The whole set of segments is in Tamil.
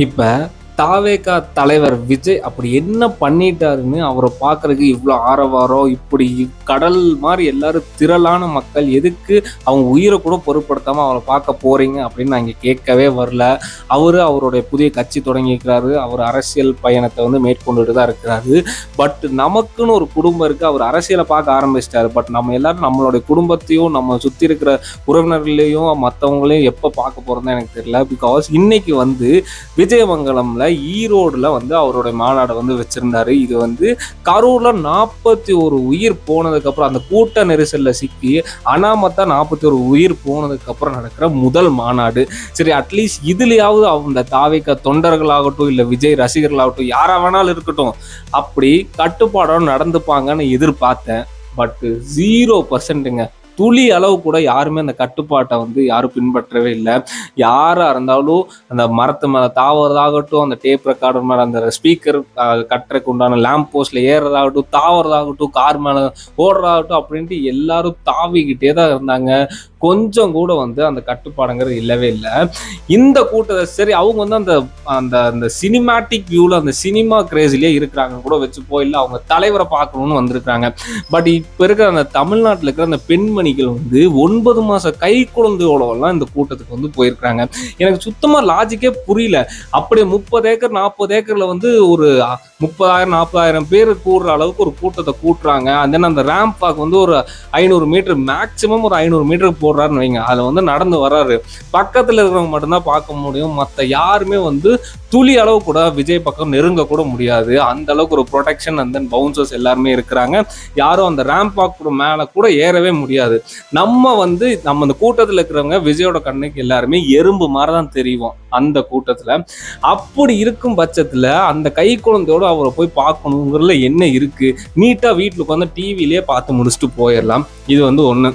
இப்போ தாவேகா தலைவர் விஜய் அப்படி என்ன பண்ணிட்டாருன்னு அவரை பார்க்கறதுக்கு இவ்வளோ ஆரவாரம் இப்படி கடல் மாதிரி எல்லாரும் திரளான மக்கள் எதுக்கு அவங்க உயிரை கூட பொருட்படுத்தாமல் அவரை பார்க்க போறீங்க அப்படின்னு நான் இங்கே கேட்கவே வரல. அவர் அவருடைய புதிய கட்சி தொடங்கியிருக்கிறாரு. அவர் அரசியல் பயணத்தை வந்து மேற்கொண்டுட்டு தான் இருக்கிறாரு. பட் நமக்குன்னு ஒரு குடும்பம் இருக்குது அவர் அரசியலை பார்க்க ஆரம்பிச்சிட்டாரு. பட் நம்ம எல்லாரும் நம்மளுடைய குடும்பத்தையும் நம்ம சுற்றி இருக்கிற உறவினர்களையும் மற்றவங்களையும் எப்போ பார்க்க போகிறோம்னு எனக்கு தெரியல. பிகாஸ் இன்னைக்கு வந்து விஜயமங்கலம்ல ஈரோடில் வந்து அவருடைய மாநாடு வந்து வச்சுருந்தாரு. இது வந்து கரூரில் நாற்பத்தி ஒரு உயிர் போனதுக்கப்புறம் அந்த கூட்ட நெரிசலில் சிக்கி அனாமத்தா நாற்பத்தி ஒரு உயிர் போனதுக்கப்புறம் நடக்கிற முதல் மாநாடு. சரி அட்லீஸ்ட் இதுலையாவது அந்த தாவிக்க தொண்டர்களாகட்டும் இல்லை விஜய் ரசிகர்களாகட்டும் யாராக வேணாலும் இருக்கட்டும் அப்படி கட்டுப்பாடோடு நடந்துப்பாங்கன்னு எதிர்பார்த்தேன். பட் ஜீரோ பர்சன்ட்டுங்க துளி அளவு கூட யாருமே அந்த கட்டுப்பாட்டை வந்து யாரும் பின்பற்றவே இல்லை. யாராக இருந்தாலும் அந்த மரத்து மேலே தாவறதாகட்டும் அந்த டேப் ரெக்கார்டர் மேலே அந்த ஸ்பீக்கர் கட்டுறதுக்கு உண்டான லேம்ப் போஸ்டில் ஏறுறதாகட்டும் தாவறதாகட்டும் கார் மேலே ஓடுறதாகட்டும் அப்படின்ட்டு எல்லாரும் தாவிக்கிட்டே தான் இருந்தாங்க. கொஞ்சம் கூட வந்து அந்த கட்டுப்பாடுங்கிறது இல்லவே இல்லை. இந்த கூட்டத்தை சரி அவங்க வந்து அந்த அந்த அந்த சினிமாட்டிக் வியூவில் அந்த சினிமா கிரேஸ்லேயே இருக்கிறாங்க கூட வச்சு போயில அவங்க தலைவரை பார்க்கணும்னு வந்திருக்காங்க பட் இப்போ இருக்கிற அந்த தமிழ்நாட்டில் இருக்கிற அந்த பெண்மணி பெண்மணிகள் வந்து ஒன்பது மாத கை குழந்தையோடலாம் இந்த கூட்டத்துக்கு வந்து போயிருக்கிறாங்க. எனக்கு சுத்தமாக லாஜிக்கே புரியல. அப்படியே முப்பது ஏக்கர் நாற்பது ஏக்கரில் வந்து ஒரு முப்பதாயிரம் நாற்பதாயிரம் பேர் கூடுற அளவுக்கு ஒரு கூட்டத்தை கூட்டுறாங்க. And அந்த ரேம்ப் பார்க் வந்து ஒரு ஐநூறு மீட்டர் மேக்ஸிமம் ஒரு ஐநூறு மீட்டர் போடுறாருன்னு வைங்க. அதில் வந்து நடந்து வர்றாரு. பக்கத்தில் இருக்கிறவங்க மட்டும்தான் பார்க்க முடியும். மற்ற யாருமே வந்து துளி அளவு கூட விஜய் பக்கம் நெருங்க கூட முடியாது. அந்த அளவுக்கு ஒரு ப்ரொடெக்ஷன் அண்ட் தென் பவுன்சர்ஸ் எல்லாருமே இருக்கிறாங்க. யாரும் அந்த ரேம்ப் கூட மேலே கூட ஏறவே முடியாது. நம்ம வந்து நம்ம அந்த கூட்டத்தில் இருக்கிறவங்க விஜயோட கண்ணுக்கு எல்லாருமே எறும்பு மாதிரி தான் தெரியும் அந்த கூட்டத்தில். அப்படி இருக்கும் பட்சத்தில் அந்த கை குழந்தையோடு அவரை போய் பார்க்கணுங்கிறதுல என்ன இருக்குது நீட்டாக வீட்டில் உட்காந்து டிவிலேயே பார்த்து முடிச்சுட்டு போயிடலாம். இது வந்து ஒன்று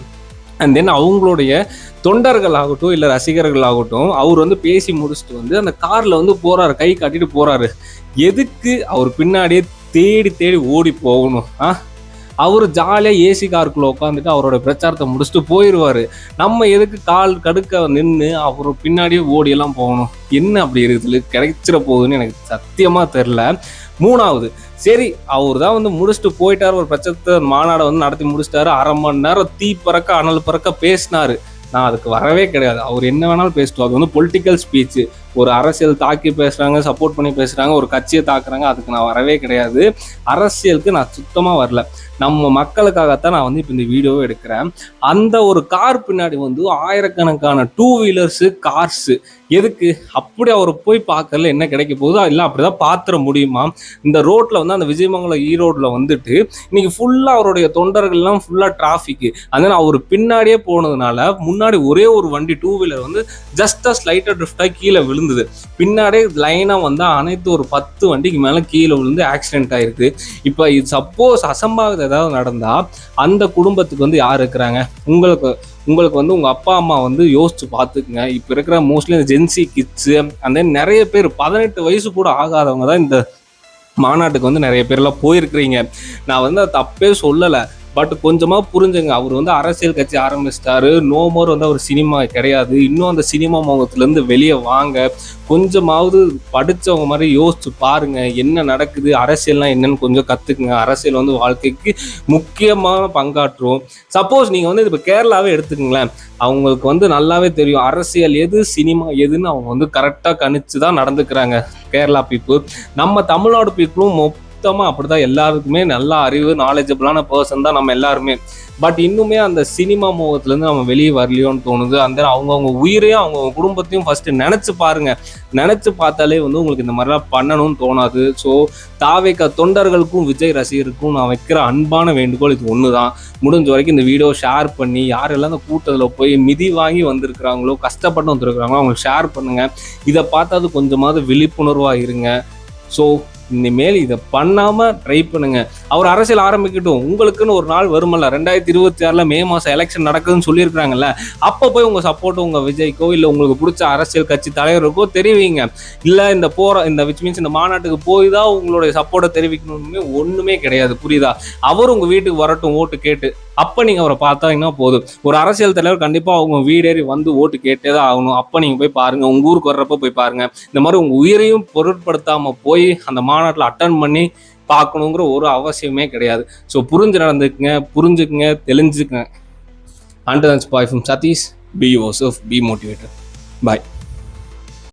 அண்ட் தென் அவங்களுடைய தொண்டர்கள் ஆகட்டும் இல்லை ரசிகர்கள் ஆகட்டும் அவர் வந்து பேசி முடிச்சுட்டு வந்து அந்த காரில் வந்து போகிறாரு கை காட்டிட்டு போகிறாரு எதுக்கு அவர் பின்னாடியே தேடி தேடி ஓடி போகணும்? ஆ? அவர் ஜாலியாக ஏசி காருக்குள்ளே உட்காந்துட்டு அவரோட பிரச்சாரத்தை முடிச்சுட்டு போயிடுவாரு நம்ம எதுக்கு கால் கடுக்க நின்று அவர் பின்னாடியே ஓடியெல்லாம் போகணும்? என்ன அப்படி இருக்குது? கிடைச்சிட போகுதுன்னு எனக்கு சத்தியமாக தெரில மூணாவது சரி அவர் தான் வந்து முடிச்சுட்டு போயிட்டார். ஒரு பிரச்சனை மாநாடை வந்து நடத்தி முடிச்சிட்டாரு. அரை மணி நேரம் தீ பறக்க அனல் பறக்க பேசினாரு. நான் அதுக்கு வரவே கிடையாது. அவர் என்ன வேணாலும் பேசிட்டோம் அது வந்து பொலிட்டிக்கல் ஸ்பீச்சு ஒரு அரசியல் தாக்கி பேசுறாங்க சப்போர்ட் பண்ணி பேசுறாங்க ஒரு கட்சியை தாக்குறாங்க அதுக்கு நான் வரவே கிடையாது. அரசியலுக்கு நான் சுத்தமாக வரல. நம்ம மக்களுக்காகத்தான் நான் வந்து இப்போ இந்த வீடியோவை எடுக்கிறேன். அந்த ஒரு கார் பின்னாடி வந்து ஆயிரக்கணக்கான டூ வீலர்ஸு கார்ஸு எதுக்கு? அப்படி அவர் போய் பார்க்கறதுல என்ன கிடைக்க போகுதோ இல்லை அப்படிதான் பாத்திர முடியுமா? இந்த ரோட்டில் வந்து அந்த விஜயமங்கலம் e ஈரோட்டில் வந்துட்டு இன்னைக்கு ஃபுல்லாக அவருடைய தொண்டர்கள்லாம் ஃபுல்லாக டிராஃபிக்கு அதனால் அவர் பின்னாடியே போனதுனால முன்னாடி ஒரே ஒரு வண்டி டூ வீலர் வந்து ஜஸ்ட் ஸ்லைட்டாக ட்ரிஃப்டாக கீழே விழுந்து விழுந்தது பின்னாடியே லைனாக வந்தால் அனைத்து ஒரு பத்து வண்டிக்கு மேலே கீழே விழுந்து ஆக்சிடென்ட் ஆயிருக்கு. இப்போ இது சப்போஸ் அசம்பாவிதம் ஏதாவது நடந்தால் அந்த குடும்பத்துக்கு வந்து யார் இருக்கிறாங்க? உங்களுக்கு உங்களுக்கு வந்து உங்கள் அப்பா அம்மா வந்து யோசிச்சு பார்த்துக்குங்க. இப்போ இருக்கிற மோஸ்ட்லி இந்த ஜென்சி கிட்ஸு அந்த நிறைய பேர் பதினெட்டு வயசு கூட ஆகாதவங்க தான் இந்த மாநாட்டுக்கு வந்து நிறைய பேர்லாம் போயிருக்கிறீங்க. நான் வந்து தப்பே சொல்லலை. பட் கொஞ்சமாக புரிஞ்சுங்க. அவர் வந்து அரசியல் கட்சி ஆரம்பிச்சிட்டாரு. நோ மோர் வந்து அவர் சினிமா கிடையாது. இன்னும் அந்த சினிமா முகத்துலேருந்து வெளியே வாங்க. கொஞ்சமாவது படித்தவங்க மாதிரி யோசிச்சு பாருங்க. என்ன நடக்குது? அரசியல்லாம் என்னன்னு கொஞ்சம் கற்றுக்குங்க அரசியல் வந்து வாழ்க்கைக்கு முக்கியமான பங்காற்றும். சப்போஸ் நீங்கள் வந்து இப்போ கேரளாவே எடுத்துக்கங்களேன். அவங்களுக்கு வந்து நல்லாவே தெரியும். அரசியல் எது சினிமா எதுன்னு அவங்க வந்து கரெக்டாக கணிச்சு தான் நடந்துக்கிறாங்க. கேரளா பீப்புள் நம்ம தமிழ்நாடு பீப்புளும் சுத்தமாக அப்படி தான் எல்லாருக்குமே நல்லா அறிவு நாலேஜபிளான பர்சன் தான் நம்ம எல்லாருமே. பட் இன்னுமே அந்த சினிமா முகத்துலேருந்து நம்ம வெளியே வரலையோன்னு தோணுது. அந்த அவங்கவுங்க உயிரையும் அவங்கவுங்க குடும்பத்தையும் ஃபஸ்ட்டு நினச்சி பாருங்க. நினச்சி பார்த்தாலே வந்து உங்களுக்கு இந்த மாதிரிலாம் பண்ணணும்னு தோணாது. ஸோ தாவேக்க தொண்டர்களுக்கும் விஜய் ரசிகருக்கும் நான் வைக்கிற அன்பான வேண்டுகோள் இது ஒன்று தான் முடிஞ்ச வரைக்கும் இந்த வீடியோ ஷேர் பண்ணி யாரெல்லாம் அந்த கூட்டத்தில் போய் மிதி வாங்கி வந்திருக்கிறாங்களோ கஷ்டப்பட்டு வந்திருக்கிறாங்களோ அவங்களுக்கு ஷேர் பண்ணுங்கள் இதை பார்த்தாது கொஞ்சமாவது விழிப்புணர்வாக இருங்க. ஸோ இனிமேல் இதை பண்ணாம ட்ரை பண்ணுங்க. அவர் அரசியல் ஆரம்பிக்கட்டும். உங்களுக்குன்னு ஒரு நாள் வருமல்ல. ரெண்டாயிரத்தி இருபத்தி ஆறுல மே மாசம் எலெக்ஷன் நடக்குதுன்னு சொல்லியிருக்கிறாங்கல்ல அப்போ போய் உங்க சப்போர்ட் உங்க விஜய்க்கோ இல்ல உங்களுக்கு பிடிச்ச அரசியல் கட்சி தலைவருக்கோ தெரிவிங்க. இல்ல இந்த போற இந்த விச் மீன்ஸ் இந்த மாநாட்டுக்கு போய் தான் உங்களுடைய சப்போர்ட்டை தெரிவிக்கணும்னு ஒண்ணுமே கிடையாது. புரியுதா? அவர் உங்க வீட்டுக்கு வரட்டும் ஓட்டு கேட்டு. அப்போ நீங்கள் அவரை பார்த்தீங்கன்னா போதும்? ஒரு அரசியல் தலைவர் கண்டிப்பாக அவங்க வீடேறி வந்து ஓட்டு கேட்டே தான் ஆகணும். அப்போ நீங்கள் போய் பாருங்கள் உங்கள் ஊருக்கு வர்றப்ப போய் பாருங்கள் இந்த மாதிரி உங்கள் உயிரையும் பொருட்படுத்தாமல் போய் அந்த மாநாட்டில் அட்டன் பண்ணி பார்க்கணுங்கிற ஒரு அவசியமே கிடையாது. ஸோ புரிஞ்சு நடந்துக்குங்க. புரிஞ்சுக்குங்க. தெளிஞ்சுக்குங்க. And bye from Sathish be Joseph be motivated bye